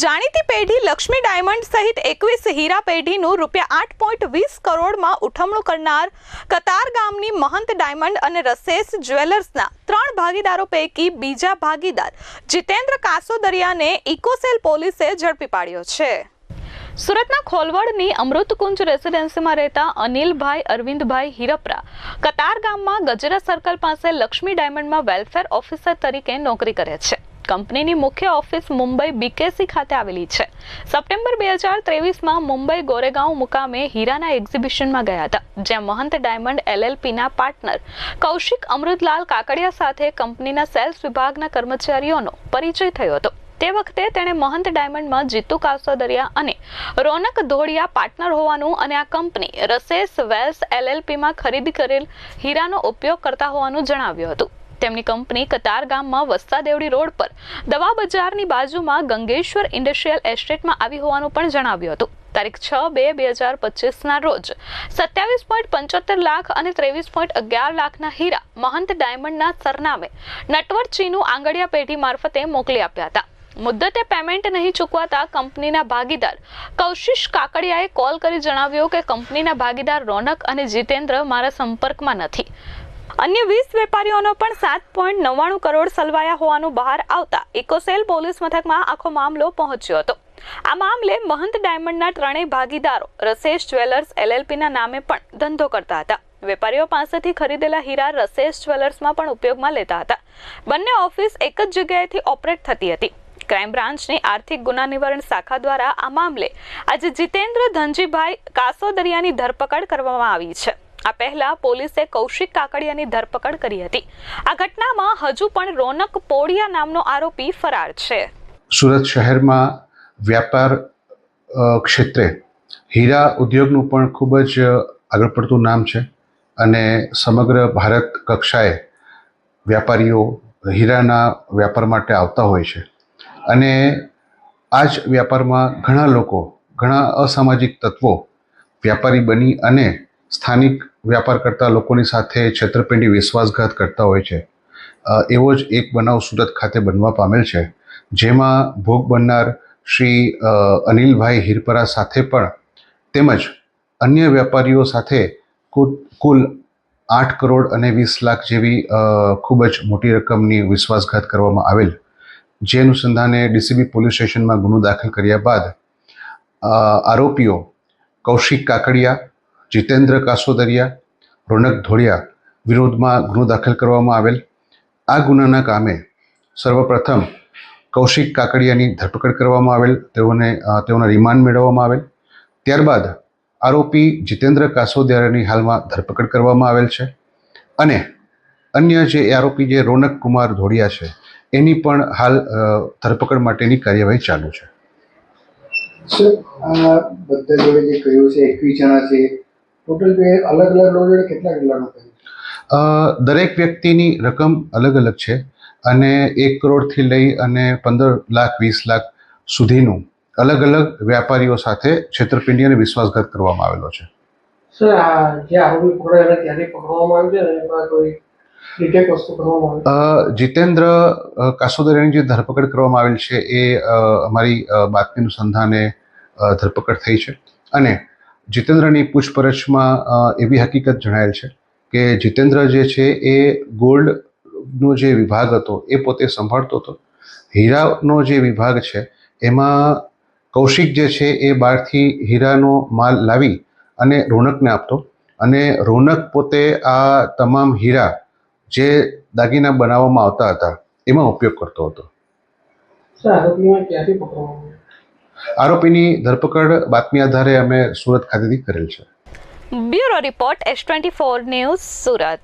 જાણીતી પેઢી લક્ષ્મી ડાયમંડ સહિત એકવીસ હીરા પેઢીનું રૂપિયા આઠ પોઈન્ટ વીસ કરોડમાં ઉઠમણું કરનાર કતાર ગામની મહંત ડાયમંડ અને રસેસ જ્વેલર્સના ત્રણ ભાગીદારો પૈકી બીજા ભાગીદાર જીતેન્દ્ર કાસોદરિયાને ઇકોસેલ પોલીસે ઝડપી પાડ્યો છે. સુરતના ખોલવડની અમૃતકુંજ રેસિડેન્સીમાં રહેતા અનિલભાઈ અરવિંદભાઈ હિરપરા કતાર ગામમાં ગજરા સર્કલ પાસે લક્ષ્મી ડાયમંડમાં વેલફેર ઓફિસર તરીકે નોકરી કરે છે. કંપનીની મુખ્ય ઓફિસ મુંબઈ બીકેસી ખાતે આવેલી છે. સપ્ટેમ્બર બે હજાર ત્રેવીસમાં મુંબઈ ગોરેગાંવ મુકામે હીરાના એક્ઝિબિશનમાં ગયા હતા, જ્યાં મહંત ડાયમંડ એલએલપીના પાર્ટનર કૌશિક અમૃતલાલ કાકડિયા સાથે કંપનીના સેલ્સ વિભાગના કર્મચારીઓનો પરિચય થયો હતો. તે વખતે તેણે મહંત ડાયમંડમાં જીતુ કાસોદરિયા અને રોનક ધોળિયા પાર્ટનર હોવાનું અને આ કંપની રસેસ વેલ્સ એલએલપીમાં ખરીદ કરેલ હીરાનો ઉપયોગ કરતા હોવાનું જણાવ્યું હતું. તેમની કંપની કતાર ગામમાં વસ્તા દેવડી રોડ પર દવા બજારની બાજુમાં ગંગેશ્વર ઇન્ડસ્ટ્રીયલ એસ્ટેટમાં આવી હોવાનું પણ જણાવ્યું હતું. તારીખ છ બે બે હજાર પચીસના રોજ સત્યાવીસ પોઈન્ટ પંચોતેર લાખ અને ત્રેવીસ પોઈન્ટ અગિયાર લાખના હીરા મહંત ડાયમંડના સરનામે નટવર ચીનું આંગડિયા પેઢી મારફતે મોકલી આપ્યા હતા. મુદ્દતે પેમેન્ટ નહીં ચૂકવાતા કંપનીના ભાગીદાર કૌશિશ કાકડિયાએ કોલ કરી જણાવ્યું કે કંપનીના ભાગીદાર રોનક અને જીતેન્દ્ર મારા સંપર્કમાં નથી. અન્ય વીસ વેપારીઓનો પણ સાત પોઈન્ટ નવ્વાણું કરોડ સલવાયા હોવાનું બહાર આવતા ઇકોસેલ પોલીસ મથકમાં આખો મામલો પહોંચ્યો હતો. આ મામલે મહંત ડાયમંડના ત્રણેય ભાગીદારો, રસેશ જ્વેલર્સ એલએલપીના નામે પણ ધંધો કરતા હતા. વેપારીઓ પાસેથી ખરીદેલા હીરા રસેશ જ્વેલર્સમાં પણ ઉપયોગમાં લેતા હતા. બંને ઓફિસ એક જ જગ્યાએથી ઓપરેટ થતી હતી. ક્રાઇમ બ્રાન્ચની આર્થિક ગુના નિવારણ શાખા દ્વારા આ મામલે આજે જીતેન્દ્ર ધનજીભાઈ કાસોદરિયાની ધરપકડ કરવામાં આવી છે. આ પહેલા પોલીસે કૌશિક કાકડિયાની ધરપકડ કરી હતી. આ ઘટનામાં હજુ પણ રોનક પોડિયા નામનો આરોપી ફરાર છે. સુરત શહેરમાં વ્યાપાર ક્ષેત્રે હીરા ઉદ્યોગનું પણ ખૂબ જ આગળ પડતું નામ છે અને સમગ્ર ભારત કક્ષાએ વ્યાપારીઓ હીરાના વ્યાપાર માટે આવતા હોય છે. અને આ જ વ્યાપારમાં ઘણા લોકો, ઘણા અસામાજિક તત્વો વ્યાપારી બની અને સ્થાનિક વ્યાપાર કરતા લોકોની સાથે છેતરપિંડી, વિશ્વાસઘાત કરતા હોય છે. એવો જ એક બનાવ સુરત ખાતે બનવા પામેલ છે. જેમાં ભોગ બનનાર શ્રી અનિલભાઈ હિરપરા સાથે પણ તેમજ અન્ય વેપારીઓ સાથે કુલ આઠ કરોડ અને વીસ લાખ જેવી ખૂબ જ મોટી રકમની વિશ્વાસઘાત કરવામાં આવેલ. જે અનુસંધાને ડીસીબી પોલીસ સ્ટેશનમાં ગુનો દાખલ કર્યા બાદ આરોપીઓ કૌશિક કાકડિયા જીતેન્દ્ર કાસોદરિયા, રોનક ધોળિયા વિરોધમાં ગુનો દાખલ કરવામાં આવેલ. આ ગુનાના કામે સર્વપ્રથમ કૌશિક કાકડિયાની ધરપકડ કરવામાં આવેલ. તેઓને તેઓના રિમાન્ડ મેળવવામાં આવેલ. ત્યારબાદ આરોપી જીતેન્દ્ર કાસોદિયાની હાલમાં ધરપકડ કરવામાં આવેલ છે. અને અન્ય જે આરોપી જે રોનક કુમાર ધોળિયા છે, એની પણ હાલ ધરપકડ માટેની કાર્યવાહી ચાલુ છે. બધા જોડે જે કહ્યું છે, એકવીસ જણા છે ટોટલ બે અલગ અલગ લોન કેટલા કેટલાનું કહ્યું દરેક વ્યક્તિની રકમ અલગ અલગ છે અને એક કરોડથી લઈ અને પંદર લાખ વીસ લાખ સુધીનું અલગ અલગ વ્યાપારીઓ સાથે છેતરપિંડી અને વિશ્વાસઘાત કરવામાં આવેલો છે. સર આ જે આરોપી પકડાયેલા ત્યાંથી પકડવામાં આવ્યું છે એમાં કોઈ ડિટેક વસ્તુ કરવામાં આવી? અ, જીતેન્દ્ર કાસોદરિયાની જે ધરપકડ કરવામાં આવેલ છે એ અમારી બાતમી અનુસંધાને ધરપકડ થઈ છે. અને જીતેન્દ્રની પૂછપરછમાં એવી હકીકત જણાયેલ છે કે જીતેન્દ્ર જે છે એ ગોલ્ડનો જે વિભાગ હતો એ પોતે સંભાળતો હતો. હીરાનો જે વિભાગ છે, એમાં કૌશિક જે છે એ બહારથી હીરાનો માલ લાવી અને રોનકને આપતો અને રોનક પોતે આ તમામ હીરા જે દાગીના બનાવવામાં આવતા હતા, એમાં ઉપયોગ કરતો હતો. આરોપીમાં ક્યાંથી પકડવામાં આરોપીની ધરપકડ બાતમી આધારે અમે સુરત ખાતેથી કરેલ છે. Bureau report S twenty four news Surat.